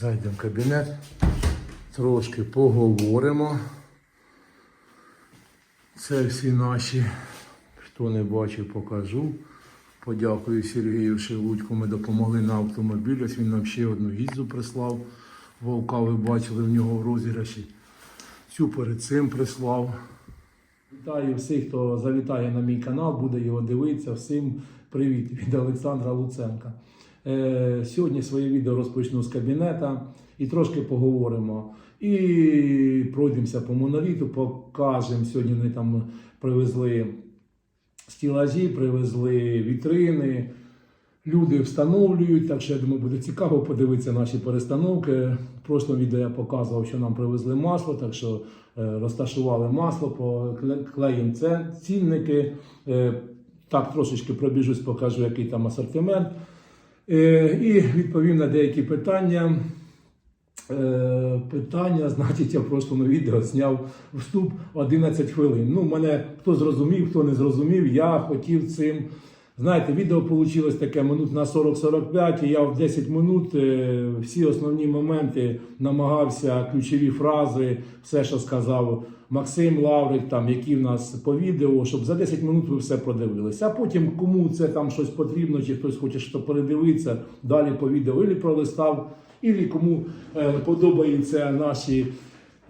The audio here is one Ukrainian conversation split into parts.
Зайдемо в кабінет, трошки поговоримо. Це всі наші, хто не бачив, покажу. Подякую Сергію Шелудьку. Ми допомогли на автомобіль. Ось він нам ще одну гідзу прислав. Вовка ви бачили в нього в розіграші. Цю перед цим прислав. Вітаю всіх, хто завітає на мій канал, буде його дивитися. Всім привіт від Олександра Луценка. Е, сьогодні своє відео розпочну з кабінета і трошки поговоримо. І пройдемося по моноліту, покажемо. Сьогодні вони там привезли стілажі, привезли вітрини. Люди встановлюють, так що я думаю, буде цікаво подивитися наші перестановки. В прошлому відео я показував, що нам привезли масло, так що е, розташували масло, поклеїмо це цінники. Е, так, трошечки пробіжусь, покажу, який там асортимент. Е, і відповім на деякі питання. Е, питання, значить, я просто на відео зняв вступ 11 хвилин. Ну, мене хто зрозумів, хто не зрозумів, я хотів цим. Знаєте, відео вийшло таке минут на 40-45, і я в 10 минут е, всі основні моменти намагався, ключові фрази, все, що сказав Максим Лаврик, там, які в нас по відео, щоб за 10 минут ви все продивилися. А потім, кому це там щось потрібно, чи хтось хоче що передивитися, далі по відео і пролистав, і кому е, подобаються наші.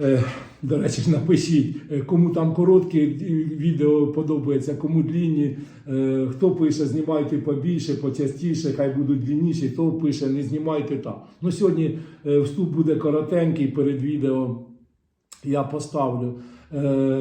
Е, До речі, напишіть, е, кому там короткі відео подобається, кому длінні. Е, Хто пише, знімайте побільше, почастіше, хай будуть длінніші, хто пише, не знімайте так. Ну, сьогодні вступ буде коротенький перед відео. Я поставлю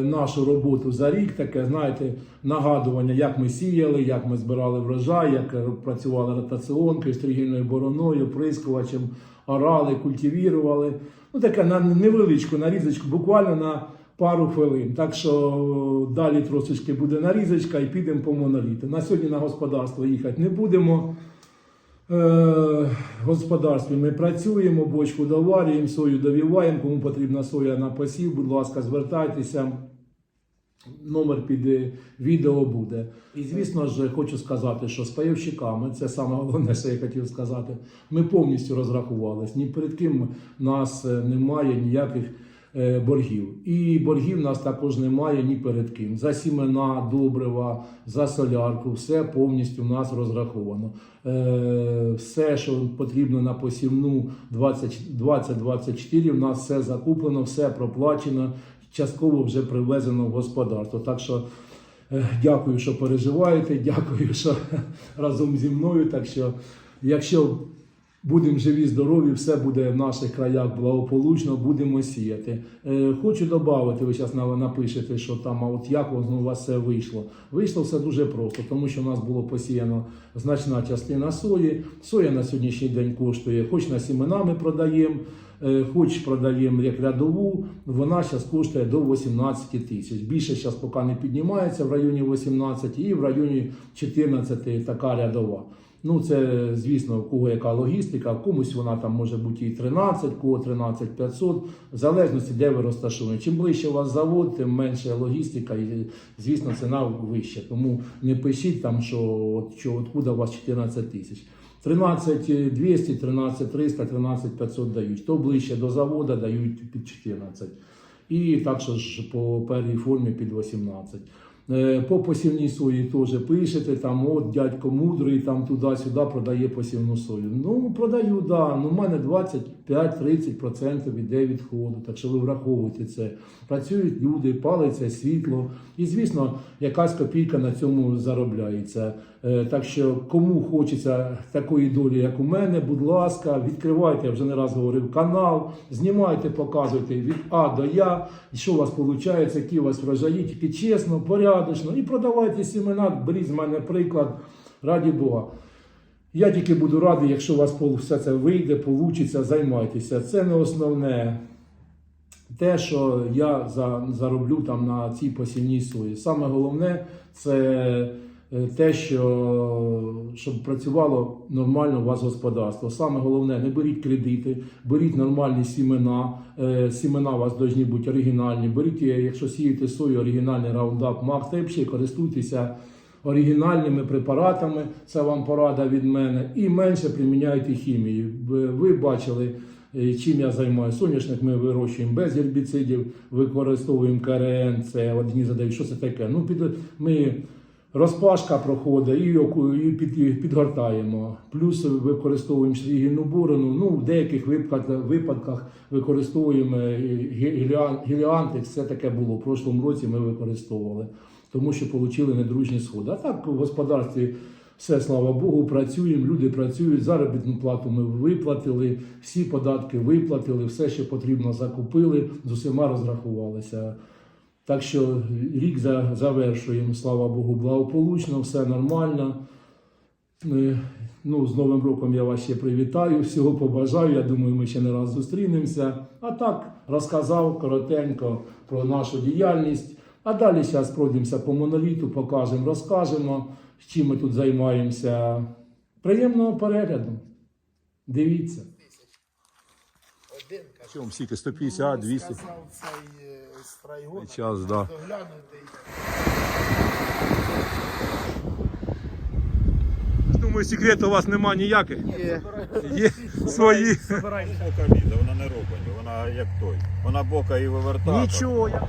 нашу роботу за рік, таке, знаєте, нагадування, як ми сіяли, як ми збирали врожай, як працювали ротаціонкою, стригільною бороною, прискувачем, орали, культивірували. Ну, таке на невеличку нарізочку, буквально на пару хвилин. Так що далі трошечки буде нарізочка і підемо по моноліту. На сьогодні на господарство їхати не будемо. Е, в господарстві ми працюємо, бочку доварюємо, сою довіваємо. Кому потрібна соя на посів, будь ласка, звертайтеся. Номер під е, відео буде. І звісно ж, хочу сказати, що з пайовщиками, це саме головне, що я хотів сказати, ми повністю розрахувались. Ні перед ким нас е, немає ніяких е, боргів. І боргів нас також немає ні перед ким. За сімена, добрива, за солярку, все повністю в нас розраховано. Все, що потрібно на посівну 20-24, в нас все закуплено, все проплачено, частково вже привезено в господарство. Так що е, дякую, що переживаєте, дякую, що разом зі мною. Так що, якщо Будемо живі, здорові, все буде в наших краях благополучно, будемо сіяти. Е, хочу додати, ви зараз напишете, що там, а от як у вас все вийшло. Вийшло все дуже просто, тому що у нас було посіяно значна частина сої. Соя на сьогоднішній день коштує, хоч на сімена ми продаємо, хоч продаємо як рядову, вона зараз коштує до 18 тисяч. Більше зараз поки не піднімається в районі 18 і в районі 14 така рядова. Ну, це, звісно, в кого яка логістика, комусь вона там може бути і 13, в кого 13 500, в залежності, де ви розташовані. Чим ближче у вас завод, тим менше логістика і, звісно, ціна вища. Тому не пишіть там, що що откуда у вас 14 тисяч. 13 200, 13 300, 13 500 дають. Хто ближче до заводу, дають під 14. І так що ж по первій формі під 18. Е, По посівній сої теж пишете, там от дядько мудрий, там туди-сюди продає посівну сою. Ну, продаю, да. Ну, в мене 25-30% іде відходу, так що ви враховуєте це. Працюють люди, палиться світло. І, звісно, якась копійка на цьому заробляється. Е, Так що, кому хочеться такої долі, як у мене, будь ласка, відкривайте, я вже не раз говорив, канал, знімайте, показуйте від А до Я, що у вас виходить, які у вас врожаї, тільки чесно, порядочно. І продавайте сімена, беріть з мене приклад, раді Бога. Я тільки буду радий, якщо у вас все це вийде, получиться, займайтеся. Це не основне те, що я за, зароблю там на цій посівній сої. Саме головне це те, що щоб працювало нормально у вас господарство. Саме головне, не беріть кредити, беріть нормальні сімена. Е, Сімена у вас повинні бути оригінальні. Беріть, е, якщо сієте сою, оригінальний раундап, мак, взагалі користуйтеся оригінальними препаратами. Це вам порада від мене. І менше приміняйте хімію. Ви- бачили Е, Чим я займаюся? Соняшник ми вирощуємо без гербіцидів, використовуємо КРН, це одні задають, що це таке. Ну, під, ми розпашка проходить і, під, підгортаємо. Плюс використовуємо шрігільну борону. Ну, в деяких випадках, використовуємо е, геліантекс. Це таке було. В прошлому році ми використовували, тому що отримали недружні сходи. А так в господарстві все, слава Богу, працюємо, люди працюють, заробітну плату ми виплатили, всі податки виплатили, все, що потрібно, закупили, з усіма розрахувалися. Так що рік завершуємо, слава Богу, благополучно, все нормально. Е, Ну, з Новим роком я вас ще привітаю, всього побажаю. Я думаю, ми ще не раз зустрінемося. А так розказав коротенько про нашу діяльність. А далі зараз пройдемося по моноліту, покажемо, розкажемо, чим ми тут займаємося. Приємного перегляду. Дивіться. Один, каже, Чому скільки? 150, 200. Страйгон, Час, да. Думаю, секрету у вас нема ніяких. Є. Є свої. Бока лізе, вона не робить, вона як той. Вона бока і вивертає. Нічого. Я...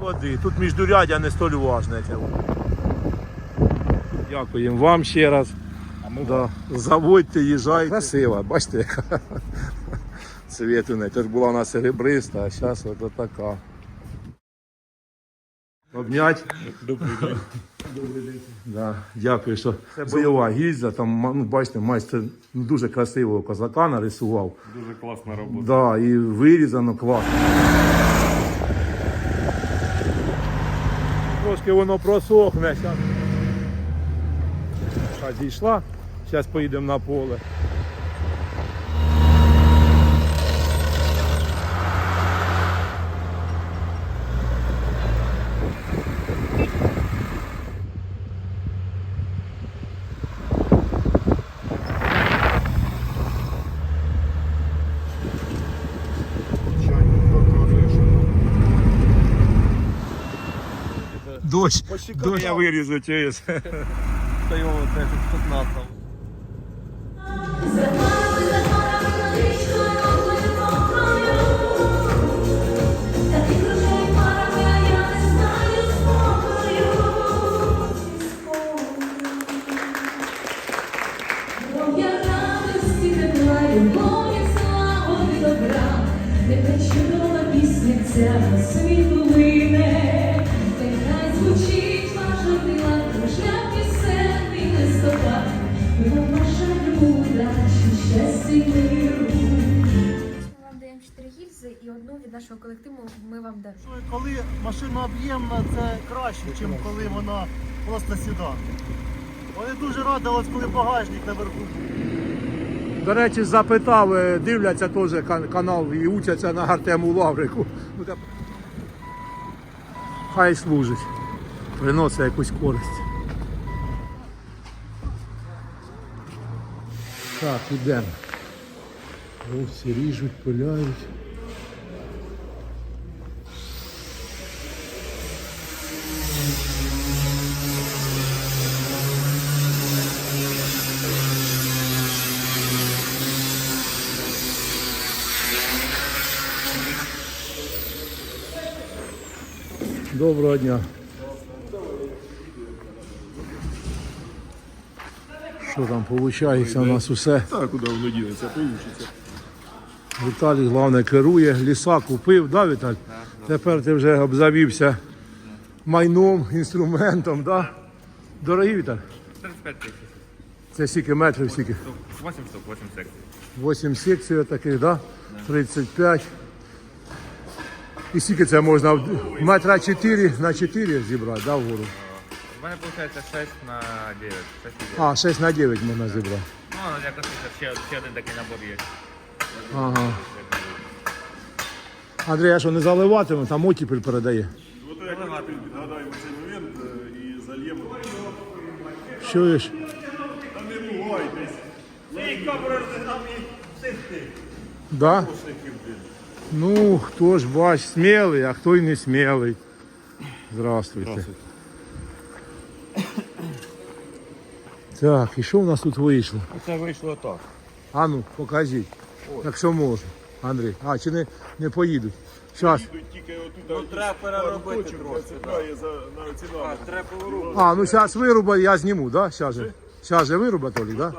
Води. Тут міждурядя не столь важне. це. Дякуємо вам ще раз. А ми Да. Заводьте, їжджайте. Красива, бачите, яка цвітуне. Це ж була у нас серебриста, а зараз от така. Обнять. Добрий день. Да, дякую, що це бойова гільза. Там, ну, бачите, майстер ну, дуже красивого козака нарисував. Дуже класна робота. Да, і вирізано класно. Трошки воно просохне. Зійшла. Зараз поїдемо на поле. Дощ. Дощ. Я вирізу через. Та не радості тепла, любові, слави, добра, Нехай чудова пісня ця світу нашого колективу ми вам даруємо. Коли машина об'ємна, це краще, ніж коли вона просто сідан. Вони дуже радувались, коли багажник наверху. До речі, запитав, дивляться теж канал і учаться на Артему Лаврику. Ну, Хай служить, приносить якусь користь. Так, ідемо. Вовці ріжуть, пиляють. Доброго дня. Що там виходить у нас усе? Так, куди воно дінеться, поючиться. Віталій, головне, керує, ліса купив, да, Віталій? Тепер ти вже обзавівся майном, інструментом, да? Дорогі Віталій? 35 тисяч. Це скільки метрів, скільки? 8 штук, 8 секцій. 8 секцій таких, да? 35. І скільки це можна? Метра 4 на 4 зібрати, да, вгору? У мене виходить 6 на 9. 6 на 9. А, 6 на 9 можна зібрати. Ну, але якось ще, ще один такий набор є. Ага. Андрій, а що не заливатиме, там оттепель передає. Нагадаємо цей момент е, і зальємо. Чуєш? Та не ругайтесь. Цей капор нам і сихти. Да? Ну, хто ж бач, смілий, а хто й не смілий. Здравствуйте. Так, і що в нас тут вийшло? Це вийшло так. А ну, покажіть. Якщо можна. Андрій. А, чи не, не поїдуть? Зараз. Йдуть тільки отут. Ну, треба переробити ці. Треба поворот. А, ну зараз вирубай, я зніму, да? Зараз же. Зараз же вируба, Толік, да?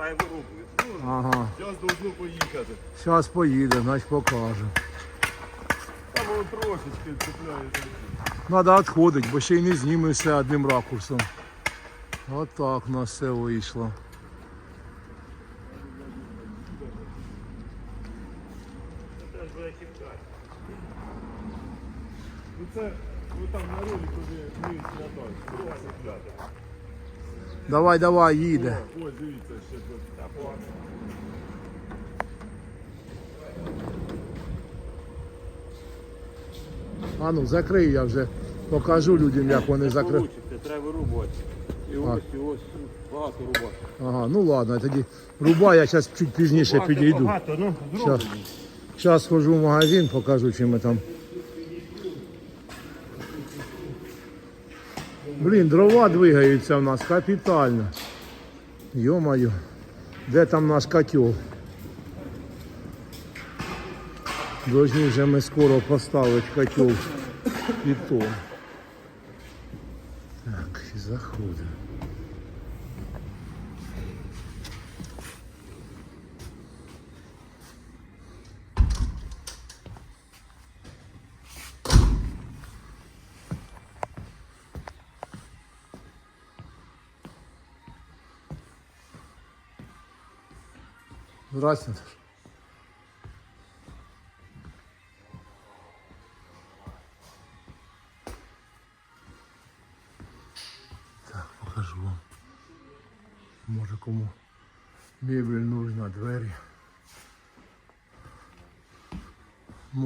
Ага. Зараз должно поїхати. Зараз поїде, значить покаже. Там воно трошечки цепляє. Треба відходити, бо ще й не зніме все одним ракурсом. Отак у нас все вийшло. Ну це, ну там на ролі туди вниз на той. Друга цепляти. Давай, давай, їде. Ось дивіться ще тут. А ну закрий, я вже покажу людям, як вони закриють. Треба вирубувати. І ось, і ось, багато рубати. Ага, ну ладно, тоді рубай, я зараз чуть пізніше підійду. Багато, ну, зараз схожу в магазин, покажу, чим ми там. Блін, дрова двигаються в нас капітально. Йо-моє, де там наш котел? Должні вже ми скоро поставити котел і то. Так, і заходимо. Здрасте.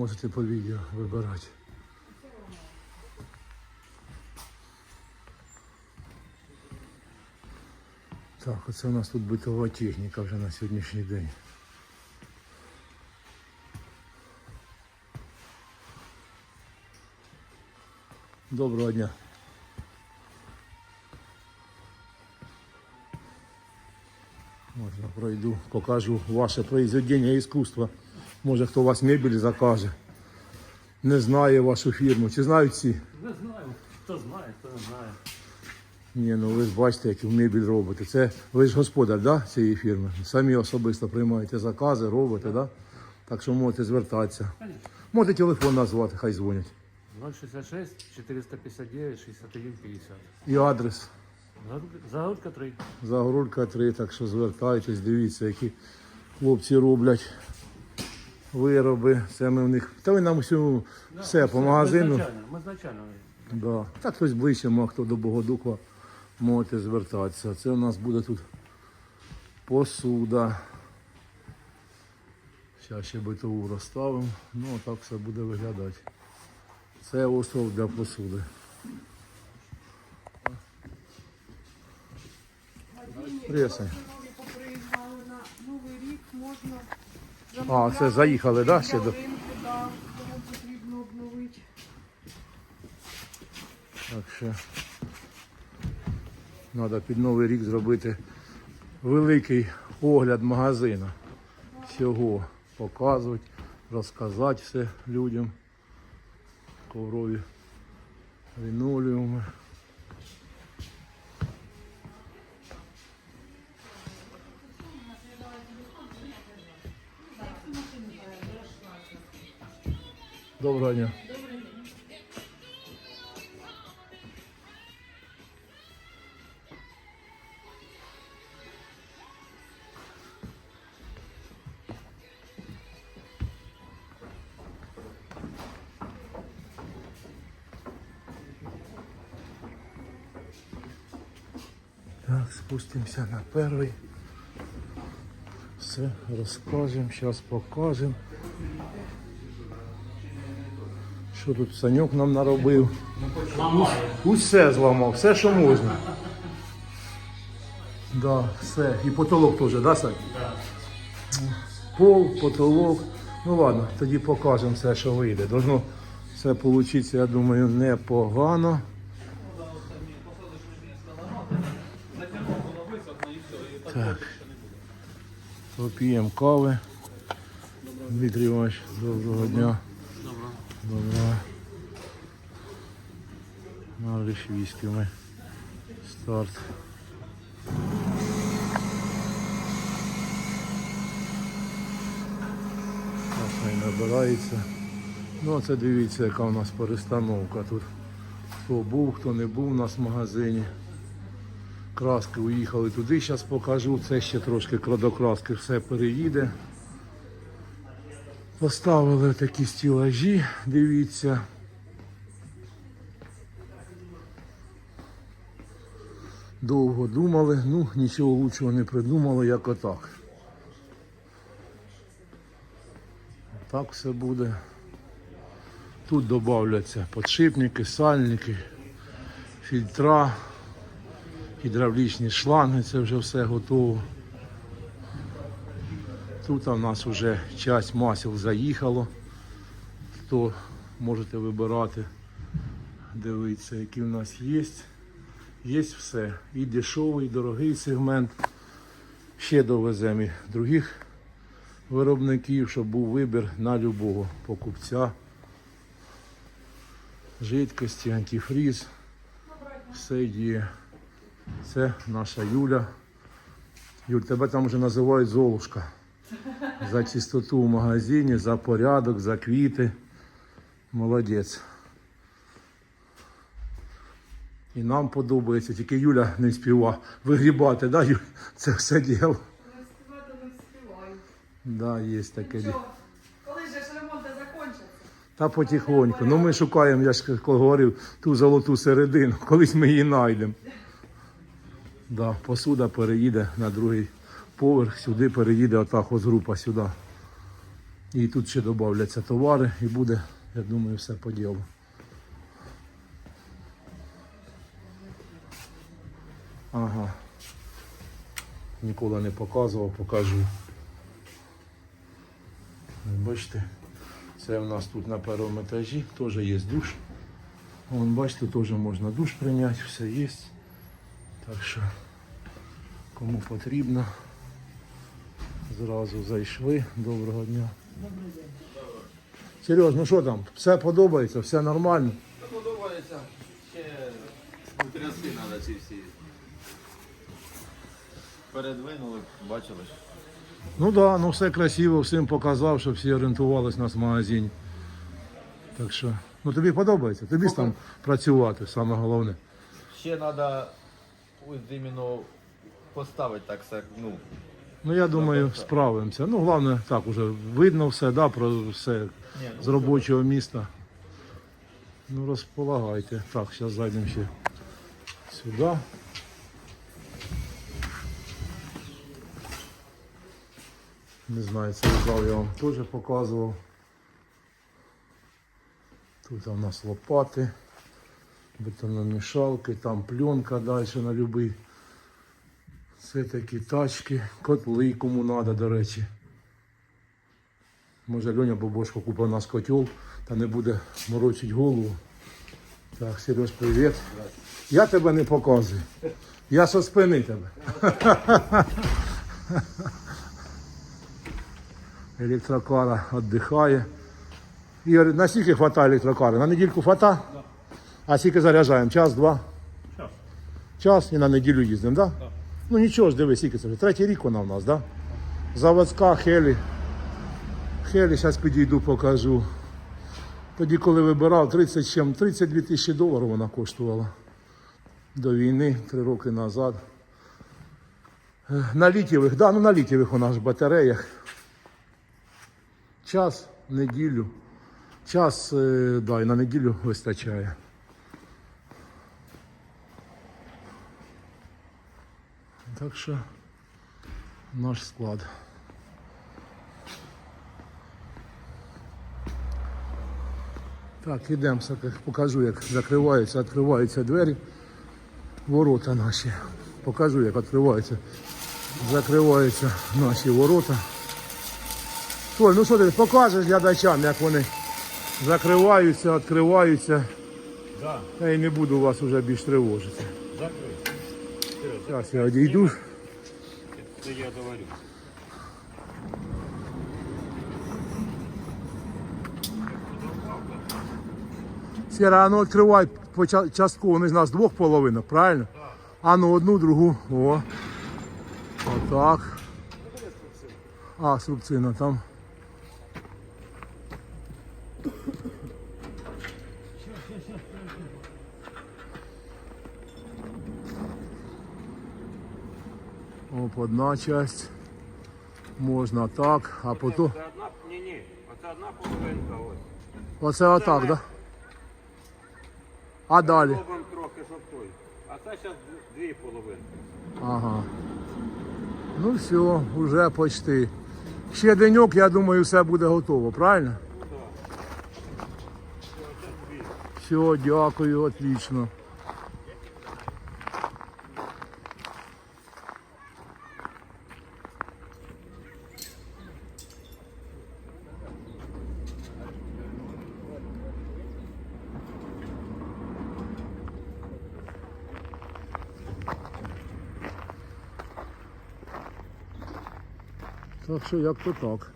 Можете по відео вибирати. Так, оце у нас тут битова техніка вже на сьогоднішній день. Доброго дня. Можна пройду, покажу ваше произведення іскусства. Може хто у вас мебель закаже. Не знає вашу фірму. Чи знають всі? Не знаю, хто знає, хто не знає. Ні, ну ви ж бачите, як мебіль робите. Це ви ж господар да, цієї фірми. Самі особисто приймаєте закази, робите, да? так що можете звертатися. Можете телефон назвати, хай дзвонять. 066 459 61 50. І адрес. Загородка 3. Загорулька 3, так що звертайтесь, дивіться, які хлопці роблять вироби. Це ми в них. Та ви нам усю все по магазину. Ми ми. Да. Так хтось ближче, а хто до Богодухова, можете звертатися. Це у нас буде тут посуда. Зараз ще битову розставимо. Ну, так все буде виглядати. Це остров для посуди. На Новий рік, можна А, це заїхали, да, ще до. да, кому потрібно обновити. Так що треба під Новий рік зробити великий огляд магазину. Всього показувати, розказати все людям. Коврові лінолеуми. Доброго дня. Спустимося на перший. Все розкажемо, зараз покажемо. Що тут Санюк нам наробив? Усе зламав, все, що можна. Да, все. І потолок теж, да, Сань? Пол, потолок. Ну ладно, тоді покажемо все, що вийде. Должно все вийти, я думаю, непогано. Так. Поп'ємо кави. Дмитрій Іванович, доброго дня. Доброго. Доброго. На військи ми. Старт. Так, хай набирається. Ну, а це дивіться, яка у нас перестановка тут. Хто був, хто не був у нас в магазині. Краски уїхали туди, зараз покажу. Це ще трошки кладокраски все переїде. Поставили такі стілажі, дивіться. Довго думали, ну нічого лучшого не придумали, як отак. Так все буде. Тут додаються подшипники, сальники, фільтра, гідравлічні шланги, це вже все готово. Тут у нас вже часть масел заїхало. То можете вибирати, дивитися, які в нас є. Є все. І дешевий, і дорогий сегмент. Ще довеземо і других виробників, щоб був вибір на любого покупця. Жидкості, антифріз. Все є. Це наша Юля. Юль, тебе там вже називають Золушка. За чистоту в магазині, за порядок, за квіти. Молодець. І нам подобається, тільки Юля не співа вигрібати, да, Юль? Це все діло. Не. Да, є таке діло. Коли же ж ремонти закінчаться? Та потихоньку. Ну ми шукаємо, я ж говорив, ту золоту середину. Колись ми її знайдемо. Да, посуда переїде на другий поверх, сюди переїде ота хозгрупа сюди. І тут ще додаються товари і буде, я думаю, все по ділу. Ага. Ніколи не показував, покажу. Бачите, це у нас тут на першому етажі теж є душ. Вон, бачите, теж можна душ прийняти, все є. Так що, кому потрібно, зразу зайшли. Доброго дня. Добрий день. Сереж, ну що там? Все подобається, все нормально. Все Подобається. Ще тряси треба ці всі. Передвинули, бачили. Ну так, да, ну все красиво, всім показав, щоб всі орієнтувалися на нас в магазині. Так що, ну тобі подобається, тобі ж там працювати, саме головне. Ще треба ось іменно поставити так, ну, Ну я думаю, справимося. Ну, головне, так уже видно все, да, про все з робочого міста. Ну, розполагайте. Так, зараз зайдемо ще сюди. Не знаю, цей зал я вам теж показував. Тут у нас лопати, бетономішалки, там пленка далі на любий. Це такі тачки, котли кому треба, до речі. Може Льоня Бобошко купив у нас котел та не буде морочити голову. Так, Сереж, привіт. Я тебе не показую. Я со спини тебе. Електрокара віддихає. Ігор, на скільки хватає електрокари? На недільку хвата? А скільки заряджаємо? Час, два? Час. Час і на неділю їздимо, так? Да? Ну нічого ж дивись, скільки це вже. Третій рік вона в нас, так? Да? Заводська Хелі. Хелі, зараз підійду, покажу. Тоді, коли вибирав, 30 чим, 32 тисячі доларів вона коштувала. До війни, три роки назад. Е, На літєвих, да, ну на літєвих вона ж батареях. Час, неділю. Час, е, да, і на неділю вистачає. Так що наш склад. Так, ідемо, покажу, як закриваються, відкриваються двері. Ворота наші. Покажу, як відкриваються. Закриваються наші ворота. Толь, ну що ти покажеш глядачам, як вони закриваються, відкриваються. Да, Я і не буду вас вже більш тривожити. закрий. Сейчас я отойду. Это я говорю. Сера, а ну відкривай по частку, вони з нас двох половинок, правильно? А ну одну, другу. О. так. А, супцина там. Оп, одна часть. Можна так, а потім. Це одна, ні, ні, оце одна половинка ось. Оце отак, да? А далі. Робимо трохи, щоб той. А це зараз дві половинки. Ага. Ну все, вже почти. Ще деньок, я думаю, все буде готово, правильно? Все, дякую, отлично. Так що як то так.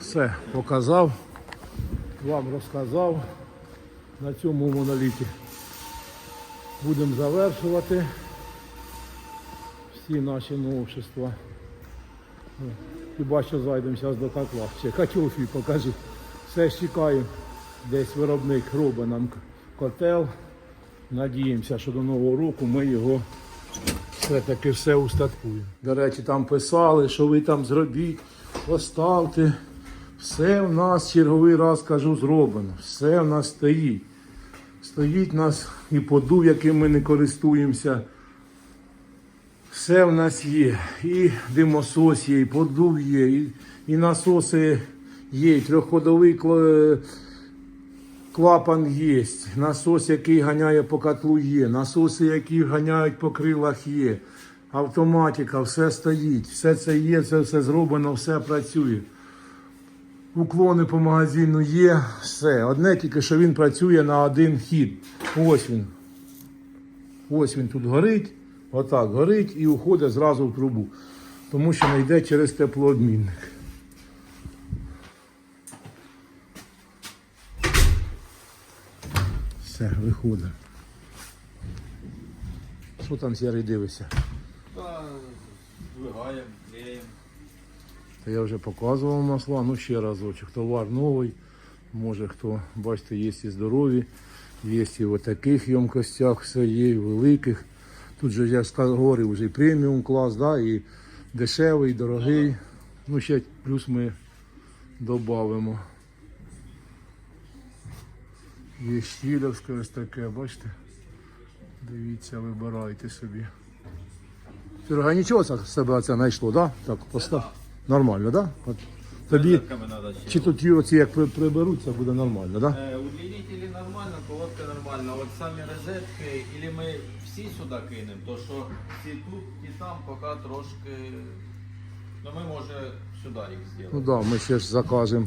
Все, показав, вам розказав на цьому моноліті. Будемо завершувати всі наші новшества. Хіба що зайдемо зараз до. Ще свій покажи. Все ж чекаю. Десь виробник робить нам котел. Надіємося, що до Нового року ми його все-таки все устаткуємо. До речі, там писали, що ви там зробіть, поставте. Все в нас черговий раз кажу зроблено. Все в нас стоїть. Стоїть нас і подув, яким ми не користуємося. Все в нас є. І димосос є, і подув є, і, і насоси є, і трьохходовий клапан є, насос, який ганяє по котлу є, насоси, які ганяють по крилах є, автоматика, все стоїть, все це є, це все зроблено, все працює. Уклони по магазину є, все. Одне тільки, що він працює на один хід. Ось він. Ось він тут горить, отак горить і уходить зразу в трубу. Тому що не йде через теплообмінник. Все, виходить. Що там сірий дивишся? Та Двигаємо, клеїмо. Та я вже показував масла, ну ще разочок. Товар новий. Може хто, бачите, є і здорові, є і в таких ємкостях все є, і великих. Тут же я говорив, вже і преміум клас, да, і дешевий, і дорогий. Ну ще плюс ми додамо. Є щілівське ось таке, бачите? Дивіться, вибирайте собі. Серега, нічого це з себе це знайшло, да? Так, постав. Нормально, да? От тобі. Чи тут оці як приберуться, буде нормально, да? Е, Удлінителі нормально, колодка нормально. От самі розетки, або ми всі сюди кинемо, то що ті тут, ті там, поки трошки. Ну ми може сюди їх зробимо. Ну зробимо. да, ми ще ж закажемо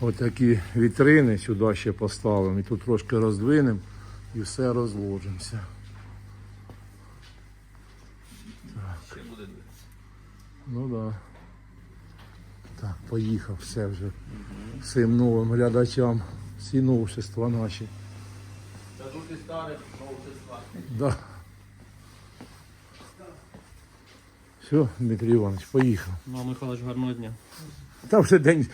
отакі вітрини, сюди ще поставимо і тут трошки роздвинемо і все розложимося. Ще буде дивитися. Ну да. Так, поїхав, все вже всім новим глядачам, всі новшества наші. Та тут і старих новшества. Да. Все, Дмитрій Іванович, поїхав. Ну, Михайлович, гарного дня. Там вже день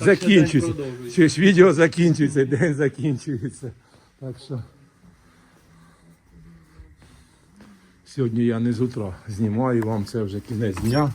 закінчується. день ж відео закінчується, день закінчується. Так що. Сьогодні я не з утра знімаю вам це вже кінець дня.